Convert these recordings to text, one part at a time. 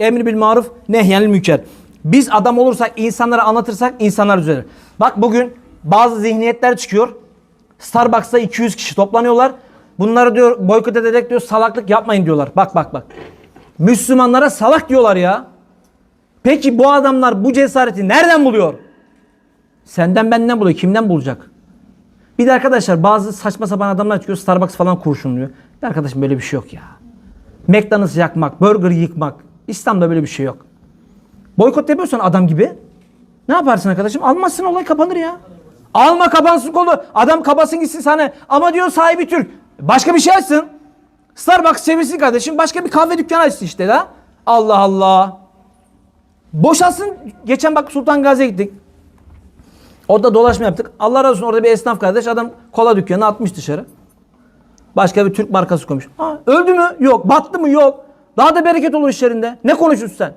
Emri bil maruf, nehyenil münker. Biz adam olursak, insanlara anlatırsak insanlar düzelir. Bak bugün bazı zihniyetler çıkıyor. Starbucks'ta 200 kişi toplanıyorlar. Bunları diyor boykot ederek diyor salaklık yapmayın diyorlar. Bak bak bak. Müslümanlara salak diyorlar ya. Peki bu adamlar bu cesareti nereden buluyor? Senden benden buluyor. Kimden bulacak? Bir de arkadaşlar bazı saçma sapan adamlar çıkıyor Starbucks falan kurşunluyor. Ya arkadaşım böyle bir şey yok ya. McDonald's yakmak, burger yıkmak. İslam'da böyle bir şey yok. Boykot yapıyorsan adam gibi ne yaparsın arkadaşım? Almazsın olay kapanır ya. Alma kapansın kolu. Adam kabasın gitsin sana. Ama diyor sahibi Türk. Başka bir şey açsın. Starbucks çevirsin kardeşim. Başka bir kahve dükkanı açsın işte la. Allah Allah. Boşalsın. Geçen bak Sultan Gazi'ye gittik. Orada dolaşma yaptık. Allah razı olsun orada bir esnaf kardeş adam kola dükkanı atmış dışarı. Başka bir Türk markası koymuş. Ha, öldü mü? Yok. Battı mı? Yok. Daha da bereket olur işlerinde. Ne konuşuyorsun sen?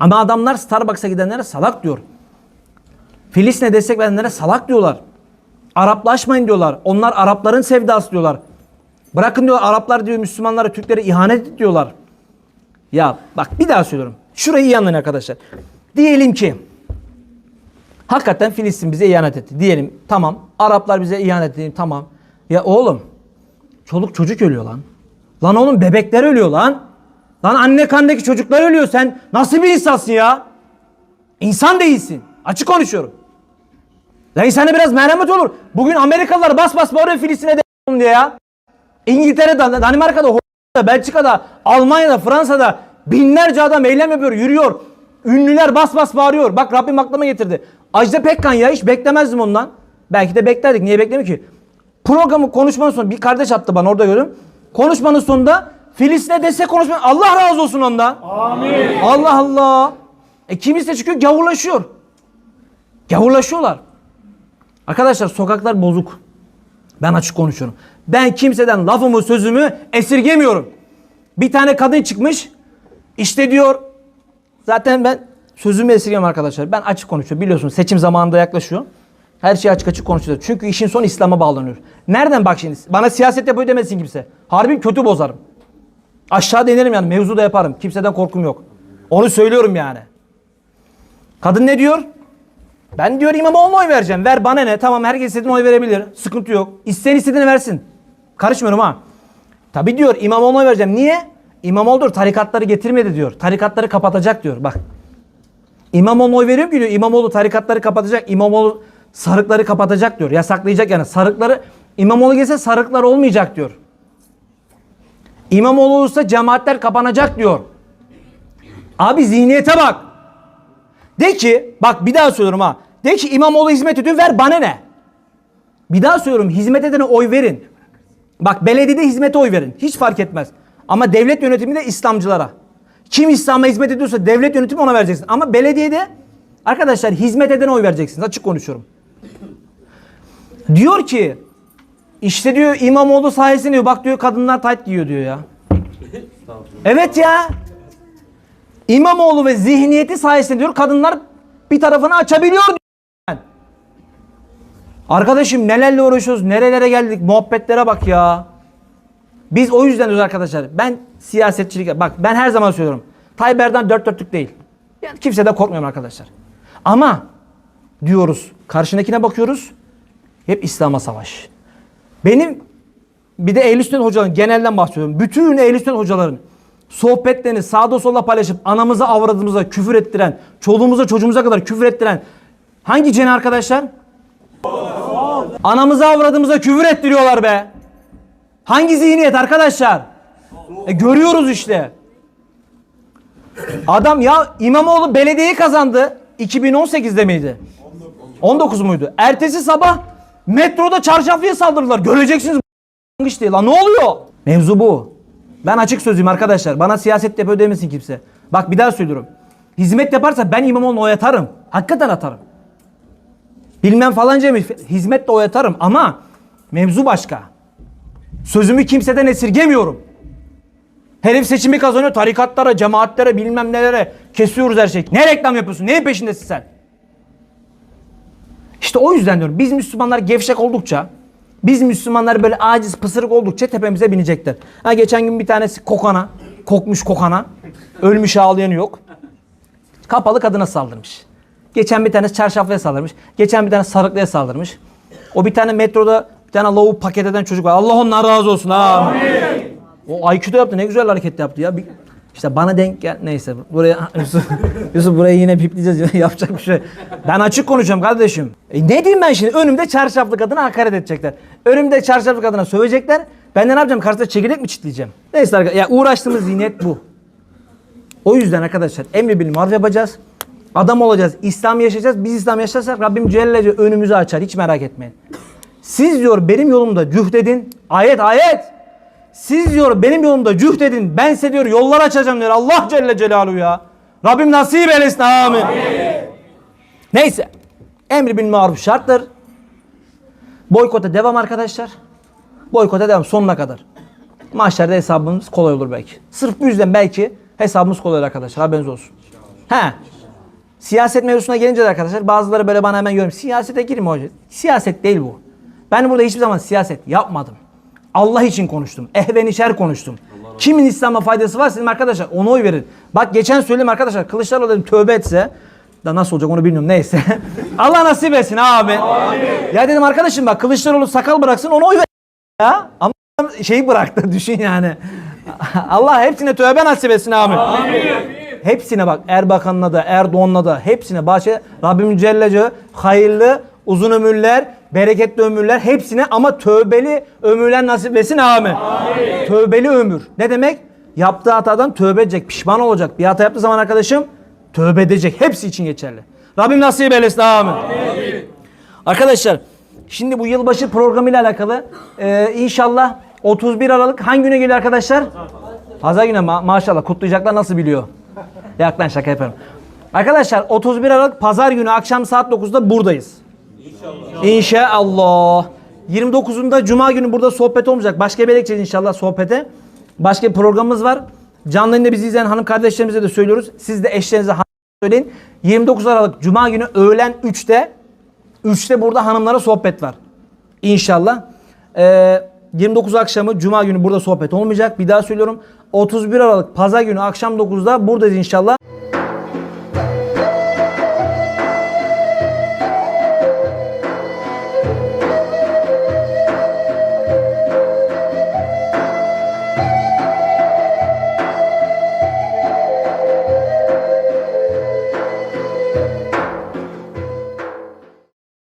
Ama adamlar Starbucks'a gidenlere salak diyor. Filistin'e destek verenlere salak diyorlar. Araplaşmayın diyorlar. Onlar Arapların sevdası diyorlar. Bırakın diyor Araplar diyor Müslümanlara Türklere ihanet et diyorlar. Ya bak bir daha söylüyorum. Şurayı iyi anlayın arkadaşlar. Diyelim ki hakikaten Filistin bize ihanet etti. Diyelim tamam Araplar bize ihanet etti tamam. Ya oğlum çoluk çocuk ölüyor lan. Lan oğlum bebekler ölüyor lan. Lan anne kandaki çocuklar ölüyor sen. Nasıl bir insansın ya? İnsan değilsin. Açık konuşuyorum. Ya insana biraz merhamet olur. Bugün Amerikalılar bas bas bağırıyor Filistin'e de diye ya. İngiltere'de, Danimarka'da, Hollanda'da, Belçika'da, Almanya'da, Fransa'da binlerce adam eylem yapıyor, yürüyor. Ünlüler bas bas bağırıyor. Bak Rabbim aklıma getirdi. Ajda Pekkan ya hiç beklemezdim ondan. Belki de beklerdik. Niye beklemiyor ki? Programı konuşmanın sonunda bir kardeş attı bana orada gördüm. Konuşmanın sonunda Filistin'e destek konuşma. Allah razı olsun ondan. Amin. Allah Allah. E kimisi çıkıyor gavurlaşıyor. Gavurlaşıyorlar. Arkadaşlar sokaklar bozuk. Ben açık konuşuyorum. Ben kimseden lafımı sözümü esirgemiyorum. Bir tane kadın çıkmış. İşte diyor zaten ben sözümü esirgemiyorum arkadaşlar. Ben açık konuşuyorum. Biliyorsunuz seçim zamanında yaklaşıyor. Her şey açık açık konuşuyoruz. Çünkü işin sonu İslam'a bağlanıyor. Nereden bak şimdi? Bana siyaset yapıyor demesin kimse. Harbi kötü bozarım. Aşağı inerim yani mevzu da yaparım. Kimseden korkum yok. Onu söylüyorum yani. Kadın ne diyor? Ben diyor İmamoğlu'na oy vereceğim. Ver bana ne? Tamam herkes istediğine oy verebilir. Sıkıntı yok. İsteyen istediğini versin. Karışmıyorum ha. Tabi diyor İmamoğlu'na oy vereceğim. Niye? İmamoğlu diyor tarikatları getirmedi diyor. Tarikatları kapatacak diyor. Bak. İmamoğlu'na oy veriyorum ki diyor. İmamoğlu tarikatları kapatacak. İmamoğlu sarıkları kapatacak diyor. Yasaklayacak yani. Sarıkları İmamoğlu gelse sarıklar olmayacak diyor. İmamoğlu olursa cemaatler kapanacak diyor. Abi zihniyete bak. De ki bak bir daha söylüyorum ha. De ki İmamoğlu hizmet ediyor ver bana ne? Bir daha söylüyorum hizmet edene oy verin. Bak belediyede hizmete oy verin. Hiç fark etmez. Ama devlet yönetiminde İslamcılara. Kim İslam'a hizmet ediyorsa devlet yönetimi ona vereceksin. Ama belediyede arkadaşlar hizmet edene oy vereceksiniz. Açık konuşuyorum. Diyor ki işte diyor İmamoğlu sayesinde diyor bak diyor kadınlar tayt giyiyor diyor ya. Evet ya. İmamoğlu ve zihniyeti sayesinde diyor kadınlar bir tarafını açabiliyor diyor. Arkadaşım nelerle uğraşıyoruz, nerelere geldik, muhabbetlere bak ya. Biz o yüzden diyoruz arkadaşlar. Ben siyasetçilik, bak ben her zaman söylüyorum. Tayyip Erdoğan dört dörtlük değil. Yani kimseden korkmuyorum arkadaşlar. Ama diyoruz, karşındakine bakıyoruz. Hep İslam'a savaş. Benim bir de Ehl-i Sünnet hocaların genelden bahsediyorum. Bütün Ehl-i Sünnet hocaların sohbetlerini sağda solda paylaşıp anamıza avradımıza küfür ettiren, çoluğumuza çocuğumuza kadar küfür ettiren hangi cene arkadaşlar? Anamıza avradımıza küfür ettiriyorlar be. Hangi zihniyet arkadaşlar? E, görüyoruz işte. Adam ya İmamoğlu belediyeyi kazandı. 2018'de miydi? 19 muydu? Ertesi sabah metroda çarşaflıya saldırdılar. Göreceksiniz işte. Lan ne oluyor? Mevzu bu. Ben açık sözlüyüm arkadaşlar. Bana siyaset yapıyor demesin kimse. Bak bir daha söylüyorum. Hizmet yaparsa ben İmamoğlu'na oy atarım. Hakikaten atarım. Bilmem falanca mı hizmetle oy atarım ama mevzu başka. Sözümü kimseden esirgemiyorum. Herif seçimi kazanıyor tarikatlara, cemaatlere, bilmem nelere kesiyoruz her şey. Ne reklam yapıyorsun? Neyin peşindesin sen? İşte o yüzden diyorum biz Müslümanlar gevşek oldukça biz Müslümanlar böyle aciz pısırık oldukça tepemize binecekler. Ha geçen gün bir tanesi kokana, kokmuş kokana. Ölmüş ağlayanı yok. Kapalı kadına saldırmış. Geçen bir tane çarşaflıya saldırmış. Geçen bir tane sarıklıya saldırmış. O bir tane metroda bir tane lavuk paket eden çocuk var. Allah ondan razı olsun. Amin. O Aikido yaptı. Ne güzel hareket yaptı ya. Bir, işte bana denk gel. Neyse buraya Yusuf, Yusuf burayı yine pipleyeceğiz. Yapacak bir şey. Ben açık konuşuyorum kardeşim. E ne diyeyim ben şimdi? Önümde çarşaflı kadına hakaret edecekler. Önümde çarşaflı kadına sövecekler. Ben de ne yapacağım? Karşısında çekirdek mi çitleyeceğim? Neyse arkadaşlar. Ya uğraştığımız zihniyet bu. O yüzden arkadaşlar emri bil maruf yapacağız. Adam olacağız. İslam yaşayacağız. Biz İslam yaşarsak Rabbim Celle Celle önümüzü açar. Hiç merak etmeyin. Siz diyor benim yolumda cühdedin. Ayet ayet. Siz diyor benim yolumda cühdedin. Ben size diyor yollar açacağım diyor. Allah Celle Celaluhu ya. Rabbim nasip eylesin. Amin. Neyse. Emri bil maruf şarttır. Boykota devam arkadaşlar. Boykota devam sonuna kadar. Mahşerde hesabımız kolay olur belki. Sırf bu yüzden belki hesabımız kolay olur arkadaşlar. Haberiniz olsun. He. Siyaset mevzusuna gelince de arkadaşlar bazıları böyle bana hemen yorum. Siyasete girme hoca. Siyaset değil bu. Ben burada hiçbir zaman siyaset yapmadım. Allah için konuştum. Ehvenişer konuştum. Kimin İslam'a faydası var dedim arkadaşlar ona oy verin. Bak geçen söyledim arkadaşlar Kılıçdaroğlu dedim tövbe etse da nasıl olacak onu bilmiyorum neyse. Allah nasip etsin abi. Ya dedim arkadaşım bak Kılıçdaroğlu sakal bıraksın ona oy ver ya. Ama şeyi bıraktı düşün yani. Allah hepsine tövbe nasip etsin abi. Hepsine bak Erbakan'la da Erdoğan'la da hepsine bahçe Rabbim Celle Celle hayırlı uzun ömürler, bereketli ömürler hepsine ama tövbeli ömürler nasip etsin amin. Tövbeli ömür. Ne demek? Yaptığı hatadan tövbe edecek, pişman olacak. Bir hata yaptığı zaman arkadaşım tövbe edecek. Hepsi için geçerli. Rabbim nasip eylesin amin. Arkadaşlar şimdi bu yılbaşı programıyla alakalı e, inşallah 31 Aralık hangi güne geliyor arkadaşlar? Pazar günü ma- maşallah kutlayacaklar nasıl biliyor? Yak lan şaka yapıyorum. Arkadaşlar 31 Aralık pazar günü akşam saat 9'da buradayız. İnşallah. İnşallah. 29'unda cuma günü burada sohbet olmayacak. Başka bir gideceğiz inşallah sohbete. Başka bir programımız var. Canlı yayında bizi izleyen hanım kardeşlerimize de söylüyoruz. Siz de eşlerinize söyleyin. 29 Aralık cuma günü öğlen 3'te 3'te burada hanımlara sohbet var. İnşallah. Ee, 29 akşamı Cuma günü burada sohbet olmayacak. Bir daha söylüyorum. 31 Aralık Pazar günü akşam 9'da buradayız inşallah.